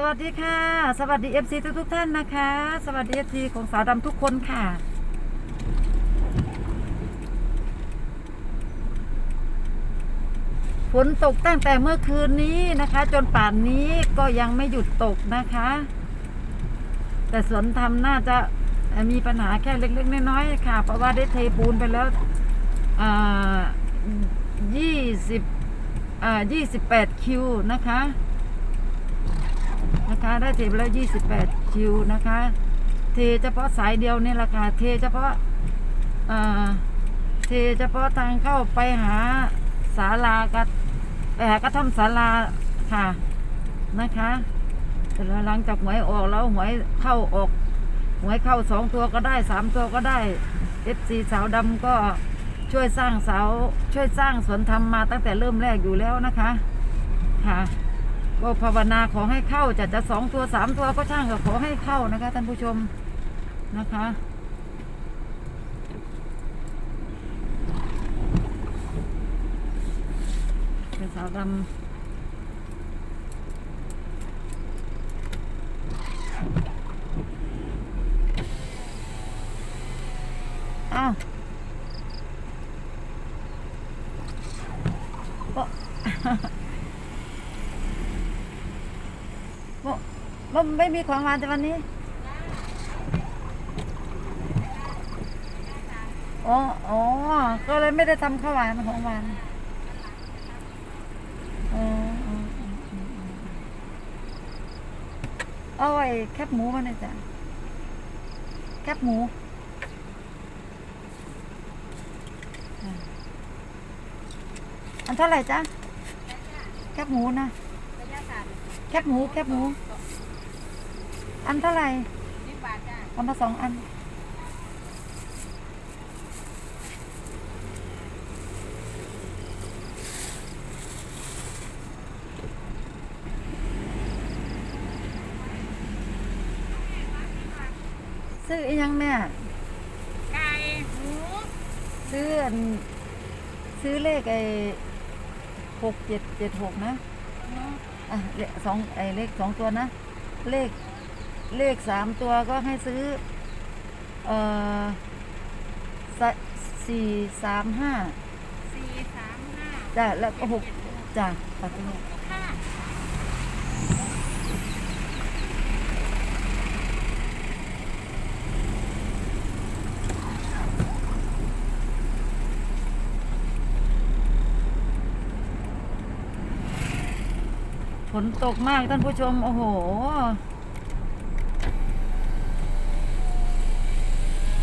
สวัสดีค่ะ สวัสดีเอฟซีทุกทุกท่านนะคะ สวัสดีเอฟซีของสาวดำทุกคนค่ะ ฝนตกตั้งแต่เมื่อคืนนี้นะคะ จนป่านนี้ก็ยังไม่หยุดตกนะคะ แต่สวนทำน่าจะมีปัญหาแค่เล็ก ๆ น้อยๆค่ะ เพราะว่าได้เทปูนไปแล้วยี่สิบยี่สิบแปดคิวนะคะ นะคะได้เทไปแล้วยี่สิบแปดคิวนะคะ เทเฉพาะสายเดียวนี่แหละค่ะเทเฉพาะเอ่อเทเฉพาะทางเข้าไปหาศาลากัไปหากระท่อมศาลาค่ะนะคะแต่หลังจากหวยออกแล้วหวยเข้าออกหวยเข้าสองตัวก็ได้สามตัวก็ได้เอฟซีสาวดำก็ช่วยสร้างเสาช่วยสร้างสวนธรรมมาตั้งแต่เริ่มแรกอยู่แล้วนะคะ ค่ะ ก็ภาวนาขอให้เข้าจะจะสองตัวสามตัวก็ช่างก็ขอให้เข้านะคะท่านผู้ชมนะคะเป็นสาวดำอ้าวโอ๊ะ โมโม ไม่มีของมานแต่วันนี้อ๋ออ๋อ ก็เลยไม่ได้ทำข้าวหวานของหวานเอาไอ้แคบหมูมาหน่อยจ้ะแคบหมูอันเท่าไหร่จ๊ะแคบหมูนะแคบหมูแคบหมู อันเท่าไหร่เอามาสองอัน ซื้ออีหยังแม่ ไก่หมูซื้ออันซื้อเลขไอ้หกเจ็ดเจ็ดหกนะอะเลขสองไอ้เลขสองตัวนะ เลข เลขสามตัวก็ให้ซื้อ เอ่อสะสี่สามห้าสี่สามห้าจ้ะแล้วก็หกจ้ะตัดไปเลยห้าฝนตกมากท่านผู้ชม โอ้โห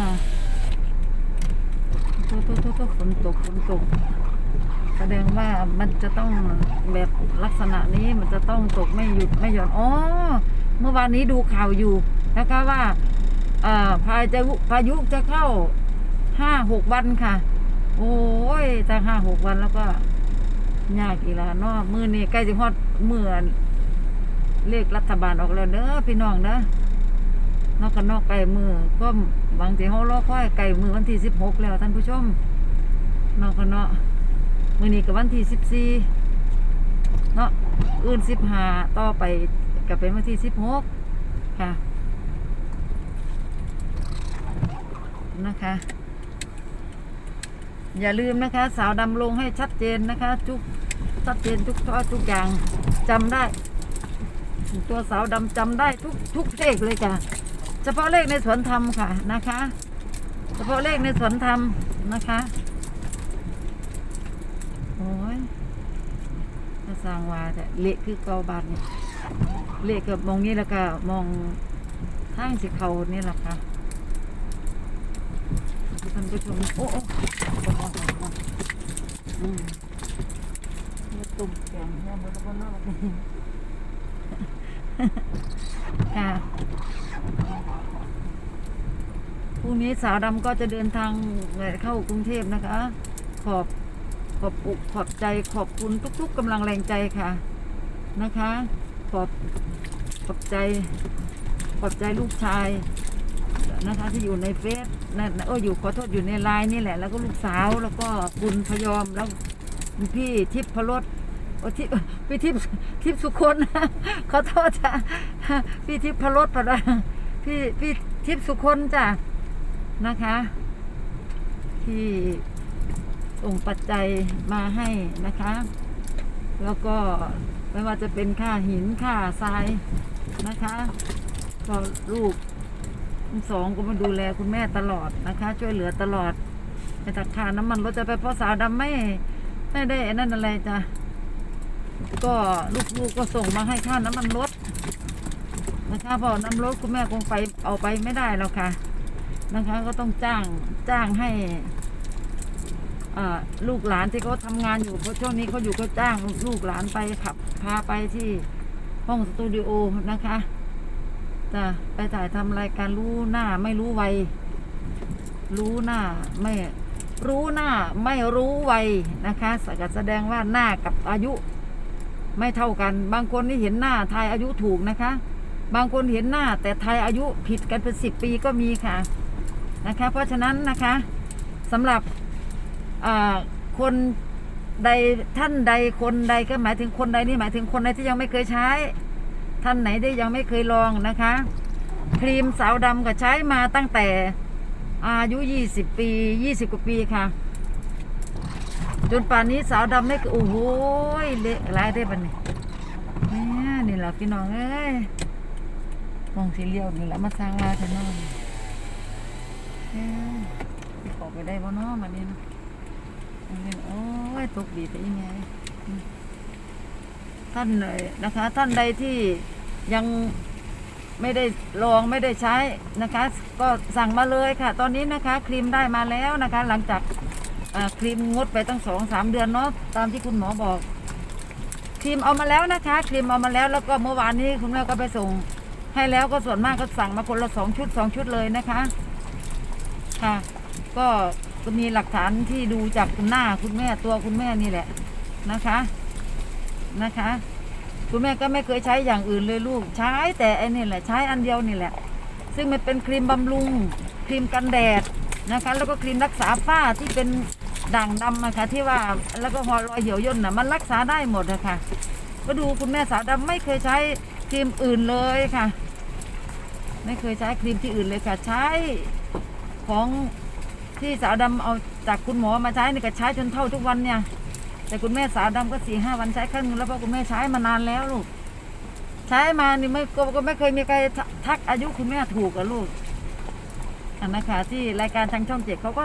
ค่ะทุกทุกทุกฝนตกฝนตกแสดงว่ามันจะต้องแบบลักษณะนี้มันจะต้องตกไม่หยุดไม่หย่อนอ๋อเมื่อวานนี้ดูข่าวอยู่นะคะว่าอพายุพายุจะเข้าห้าหกวันค่ะ โอ้ยถ้าห้าหกวันแล้วก็ยากอีกแล้วเนาะมือนี่ใกล้จะฮอดเมื่อเลขรัฐบาลออกแล้วเด้อพี่น้องเด้อ นอกกันนอกไก่มือก็บางทีเขารอค่อยไก่มือวันที่สิบหกแล้วท่านผู้ชม นอกกันเนาะมื่อนี้กับวันที่สิบสี่เนาะอื่นสิบห้าต่อไปก็เป็นวันที่สิบหกค่ะนะคะ อย่าลืมนะคะ สาวดำลงให้ชัดเจนนะคะ ทุกชัดเจนทุกข้อทุกอย่างจำได้ ตัวสาวดำจำได้ทุกทุกเลขเลยจ้ะ เฉพาะเลขในสวนธรรมค่ะนะคะ เฉพาะเลขในสวนธรรมนะคะโอ้ยถ้าสร้างว่าแต่เละคือเกาบานเนี่ยเละกับมองนี้แล้วก็มองทางสิเขานี่แหละค่ะท่านผู้ชมโอ้โอ้อืมนี่ตุ่มแกงเนี่ยบนบนนอกนี่ ค่ะพรุ่งนี้สาวดำก็จะเดินทางเข้ากรุงเทพนะคะ ขอบขอบอกขอบใจขอบคุณทุก ๆกำลังแรงใจค่ะนะคะ ขอบขอบใจ ขอบใจลูกชายนะคะที่อยู่ในเฟซนั่นเอออยู่ขอโทษอยู่ในไลน์นี่แหละ แล้วก็ลูกสาวแล้วก็บุญพยอมแล้วพี่ทิพย์พรส โอ้ทิพพี่ทิพทิพสุคนขอโทษจ้ะพี่ทิพพรสปะนะพี่พี่ทิพสุคนจ้ะนะคะ ที่ส่งปัจจัยมาให้นะคะ แล้วก็ไม่ว่าจะเป็นค่าหินค่าทรายนะคะก็ลูกสองก็มาดูแลคุณแม่ตลอดนะคะ ช่วยเหลือตลอดแต่ถ้าค่าน้ำมันรถจะไปเพราะสาวดำไม่ไม่ได้นั่นอะไรจ้ะ ก็ลูกๆก็ส่งมาให้ค่าน้ำมันรถนะคะเพอน้ำรถคุณแม่คงไปเอาไปไม่ได้แล้วค่ะ นะคะก็ต้องจ้างจ้างให้อ่าลูกหลานที่เขาทำงานอยู่เพราะช่วงนี้เขาอยู่ก็จ้างลูกหลานไปขับพาไปที่ห้องสตูดิโอนะคะจะไปถ่ายทำรายการรู้หน้าไม่รู้วัยรู้หน้าไม่รู้หน้าไม่รู้วัยนะคะสกัดแสดงว่าหน้ากับอายุ ไม่เท่ากัน บางคนนี่เห็นหน้าทายอายุถูกนะคะ บางคนเห็นหน้าแต่ทายอายุผิดกันเป็นสิบปีก็มีค่ะนะคะ เพราะฉะนั้นนะคะสำหรับคนใดท่านใดคนใดก็หมายถึงคนใดนี่หมายถึงคนใดที่ยังไม่เคยใช้ ท่านไหนที่ยังไม่เคยลองนะคะ ครีมสาวดำก็ใช้มาตั้งแต่อายุ 20 ปี 20 กว่าปีค่ะ จนป่านนี้สาวดำไม่โอ้โหเละร้ายได้ปะเนี่ยเนี่ยนี่แหละพี่น้องเอ้ยมองสีเลี้ยวนี่แหละมาสร้างว่าเถอะเน้องเอ้ยอกไปได้บ่เนาะมันนี่นะโอ้ยตกดีแต่ยังไงท่านเลยนะคะ ท่านใดที่ยังไม่ได้ลองไม่ได้ใช้นะคะ ก็สั่งมาเลยค่ะ ตอนนี้นะคะ ครีมได้มาแล้วนะคะ หลังจาก ครีมงดไปตั้งสองสามเดือนเนาะตามที่คุณหมอบอกครีมเอามาแล้วนะคะครีมเอามาแล้วแล้วก็เมื่อวานนี้คุณแม่ก็ไปส่ง ให้แล้วก็ส่วนมากก็สั่งมาคนละสองชุดสองชุดเลยนะคะ ค่ะ ก็ก็มีหลักฐานที่ดูจากหน้าคุณแม่ตัวคุณแม่นี่แหละนะคะนะคะ คุณแม่ก็ไม่เคยใช้อย่างอื่นเลยลูก ใช้แต่ไอ้นี่แหละใช้อันเดียวนี่แหละ ซึ่งมันเป็นครีมบำรุง ครีมกันแดดนะคะ แล้วก็ครีมรักษาฝ้าที่เป็น ด่างดำนะคะที่ว่าแล้วก็หอรอยเหี่ยวย่นน่ะมันรักษาได้หมดนะคะก็ดูคุณแม่สาวดำไม่เคยใช้ครีมอื่นเลยค่ะ ไม่เคยใช้ครีมที่อื่นเลยค่ะ ใช้ของที่สาวดำเอาจากคุณหมอมาใช้นี่ก็ใช้จนเท่าทุกวันเนี่ย แต่คุณแม่สาวดำก็สี่ห้าวันใช้ครั้งนึงแล้วเพราะคุณแม่ใช้มานานแล้วลูกใช้มานี่ไม่ก็ไม่เคยมีใครทักอายุคุณแม่ถูกอะลูกอันนะคะที่รายการทางช่องเจ็ดเขาก็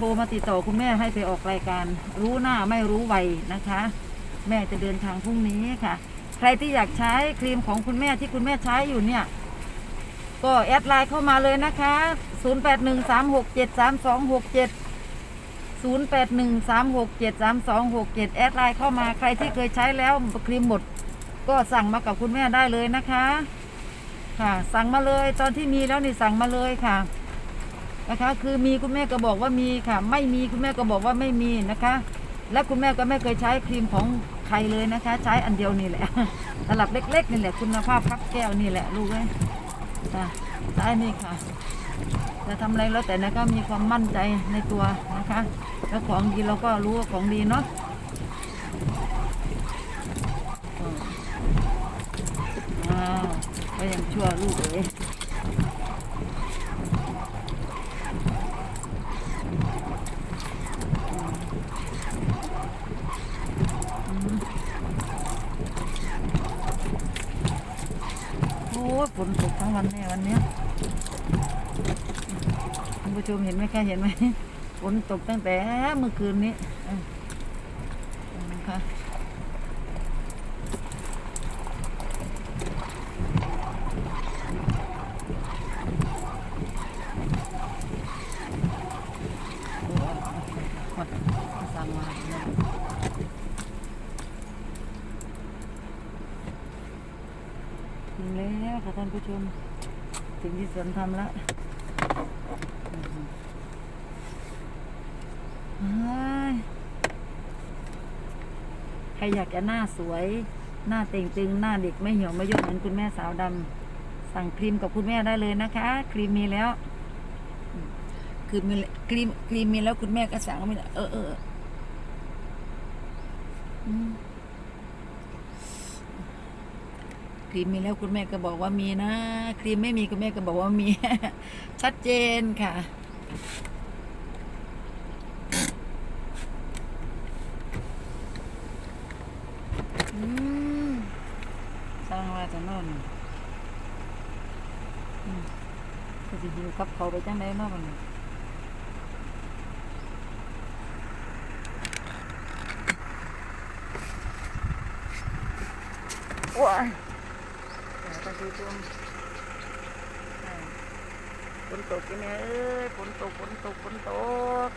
ทรมาติดต่อคุณแม่ให้ไปออกรายการ รู้หน้าไม่รู้วัยนะคะ แม่จะเดินทางพรุ่งนี้ค่ะ ใครที่อยากใช้ครีมของคุณแม่ที่คุณแม่ใช้อยู่เนี่ย ก็แอดไลน์เข้ามาเลยนะคะ 0813673267 0813673267 แอดไลน์เข้ามาใครที่เคยใช้แล้วครีมหมด ก็สั่งมากับคุณแม่ได้เลยนะคะ ค่ะ สั่งมาเลยตอนที่มีแล้วนี่สั่งมาเลยค่ะ นะคะ คือมีคุณแม่ก็บอกว่ามีค่ะ ไม่มีคุณแม่ก็บอกว่าไม่มีนะคะ และคุณแม่ก็ไม่เคยใช้ครีมของใครเลยนะคะ ใช้อันเดียวนี่แหละตลับเล็กๆนี่แหละคุณภาพพับแก้วนี่แหละลูกเอ้ยจ้ะใช่นี่ค่ะจะทำอะไรแล้วแต่นะก็มีความมั่นใจในตัวนะคะ แล้วของดีเราก็รู้ว่าของดีเนาะอออ้าก็ยังชั่วลูกเลย ยฝนตกทั้งวันแน่วันเนี้ยคุณผู้ชมเห็นไหมคะเห็นไหมฝนตกตั้งแต่เมื่อคืนนี้เออเห็นไหมคะโอ้หมดสั่งมาเนี่ยถึงแล้วค่ะ ท่านผู้ชมถึงที่สวนทำแล้วใครอยากจะหน้าสวย หน้าเต่งตึง หน้าเด็กไม่เหี่ยวไม่ย่นเหมือนคุณแม่สาวดำสั่งครีมกับคุณแม่ได้เลยนะคะ ครีมมีแล้ว คือมีครีมครีมมีแล้วคุณแม่ก็สั่งไม่ได้เออเอออืม ครีมมีแล้วคุณแม่ก็บอกว่ามีนะ ครีมไม่มีคุณแม่ก็บอกว่ามี ชัดเจนค่ะ อืมสร้างว่าจะนอนอืมก็สิหิวกับเขาไปจังไดเนาะบัดนี้ว้า ยแต่ตะกี้ชมฝนตกยังไงเอ้ยฝนตกฝนตกฝนตก